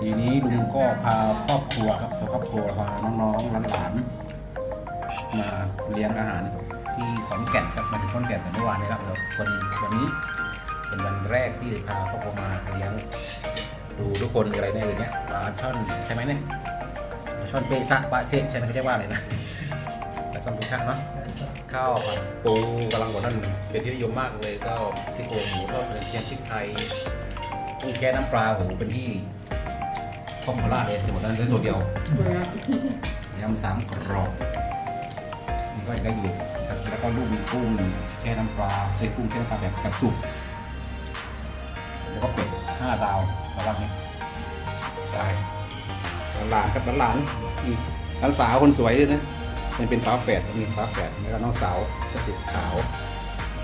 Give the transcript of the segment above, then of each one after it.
ทีนี้ลุงก็พาครอบครัวครับพาครอบครัวพาน้องๆหลานๆมาเลี้ยงอาหารที่ขอนแก่นครับมาถึงขอนแก่นแต่เมื่อวานนี้แล้วครับวันวันนี้เป็นวันแรกที่พาครอบครัวมาเลี้ยงดูทุกคนอะไรเนี่ยอย่างเงี้ยปลาช่อนใช่ไหมเนี่ยปลาช่อนเปซะปลาเซ็ใช่ไหมเขาเรียกว่าอะไรนะปลาช่อนทุกช่างเนาะ ข้าวผัดปูกำลังบอกนั่นเป็นที่นิยมมากเลยก็ที่โครงหมูทอดกระเทียมพริกไทยกุ้งแก้น้ำปลาโหเป็นที่ข้อมพลาดเลยจะหมดนั้นเลยตัวเดียวยำสามกรอบนี่ก็ยังได้อยู่แล้วก็ลูกมีกุ้งแค่น้ำปลาไอ้กุ้งแค่น้ำปลาแบบกับสุกแล้วก็เป็ดห้าดาวสำหรับนี้ได้หลานกับหลานหลานสาวคนสวยด้วยนะ มันเป็นฟ้าแฝดมีฟ้าแฝดแล้วก็น้องสาวก็สีขาว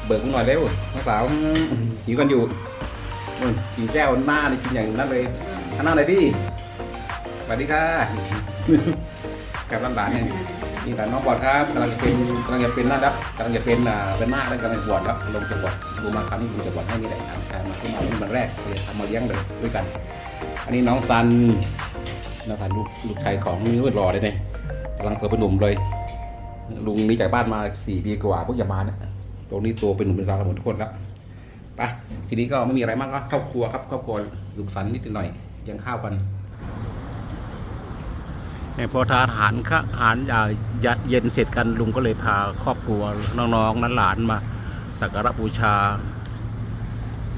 เบิกหน่อยเร็วน้องสาวหิวกันอยู่นู่นกินแก้วหน้านี่กินอย่างนั้นเลยข้างหน้าเลยดิสวัสดีค่ะกับหลานๆเนี่ยนี่แต่น้องบอดครับกำลังจะเป็นกำลังจะเป็นนะครับกำลังจะเป็นอ่าเป็นหน้าแล้วกำลังจะบวชแล้วลงจะบวชดูมาคราวนี้ลงจะบวชให้นี่แหละนะใช่มาขึ้นมาเป็นวันแรกเลยทำมาเลี้ยงเลยด้วยกัน อันนี้น้องซันน้องซันลูกลูกชายของนิ้วรอเลยเนี่ยกำลังเปิดเป็นหนุ่มเลย ลุงนี้จากบ้านมาสี่ปีกว่าพวกอย่ามาเนี่ยตรงนี้ตัวเป็นหนุ่มเป็นสาวกันหมดทุกคนแล้วไปทีนี้ก็ไม่มีอะไรมากก็ครอบครัวครับครอบครัวลุงสันต์นิดหน่อยเลี้ยังข้าวกันเนี่ยพอทานอาหารข้าอาหารอ่าเย็นเสร็จกันลุงก็เลยพาครอบครัวน้องๆนั้นหลานมาสักการะบูชา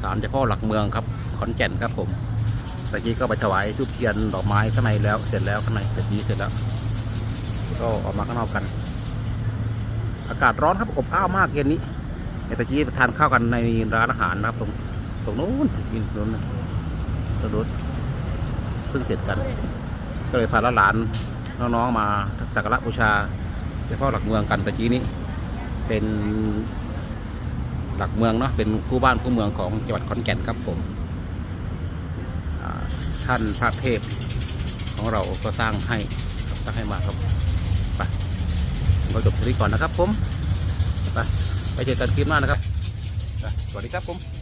ศาลเจ้าพ่อหลักเมืองครับขอนแก่นครับผมตะกี้ก็ไปถวายทูบเทียนดอกไม้ข้างในแล้ว เสร็จแล้วข้างในตะกี้เสร็จแล้ว ก็ออกมาข้างนอกกัน อากาศร้อนครับอบอ้าวมากเย็นนี้เนี่อกี้ทานข้าวกันในร้านอาหารนะครับ ตรงตรงนู้นกินตรงนู้นตรงนู้นเพิ่งเสร็จกัน ก็เลยพาหลานน้องๆมาสักการะบูชาเจ้าพ่อหลักเมืองกันตะกี้นี้ เป็นหลักเมืองเนาะเป็นคู่บ้านคู่เมืองของจังหวัดขอนแก่นครับผมท่านพระเทพของเราก็สร้างให้สร้างให้มาครับไป ผมก็จบคลิปก่อนนะครับผมไปไปเจอกันคลิปหน้านะครับสวัสดีครับผม